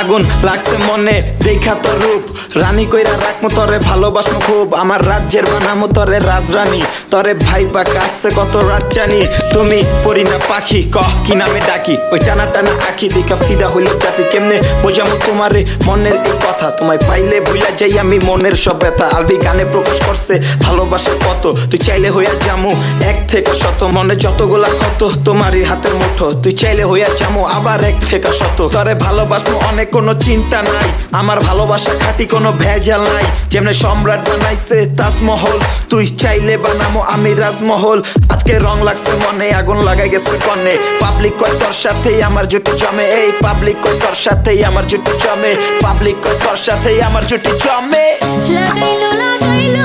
আগুন লাগছে মনে, দেখা তো রূপ। রানী কইরা রাখমো তরে, ভালোবাসমো খুব। আমার রাজ্যের বানামো তরে রাজরানী। তরে ভাই বা কাটছে কত রাত জানি তুমি পরি না পাখি, কহ কি নামে ডাকি? ওই টানা টানা আখি দেখা ফিদা হইল জাতি। কেমনে বোঝামো তোমারে মনের কথা তোমায় পাইলে ভুলা যাই, আমি মনের সব ব্যথা। আলবি গানে প্রকাশ করছে ভালোবাসা কত? তুই চাইলে হইয়া জামু এক থেকে শত। মনে যতগুলা কত তোমারই হাতের মুঠো। তুই চাইলে হইয়া জামু আবার এক থেকে শত। তরে ভালোবাসবো অনেক, কোনো চিন্তা নাই। আমার ভালোবাসা খাটি, কোনো ভেজাল নাই। যেমনে সম্রাট বানাইছে তাজমহল, তুই চাইলে বানামো আমি রাজমহল। আজকে রং লাগছে মনে, আগুন লাগাই গেছে কনে। পাবলিক কয় তোর সাথেই আমার জুটি জমে, এই পাবলিক কয় তোর সাথেই আমার জুটি জমে। পাবলিক কয় তোর সাথেই আমার ছুটি জমে। লাগাইলো লাগাইলো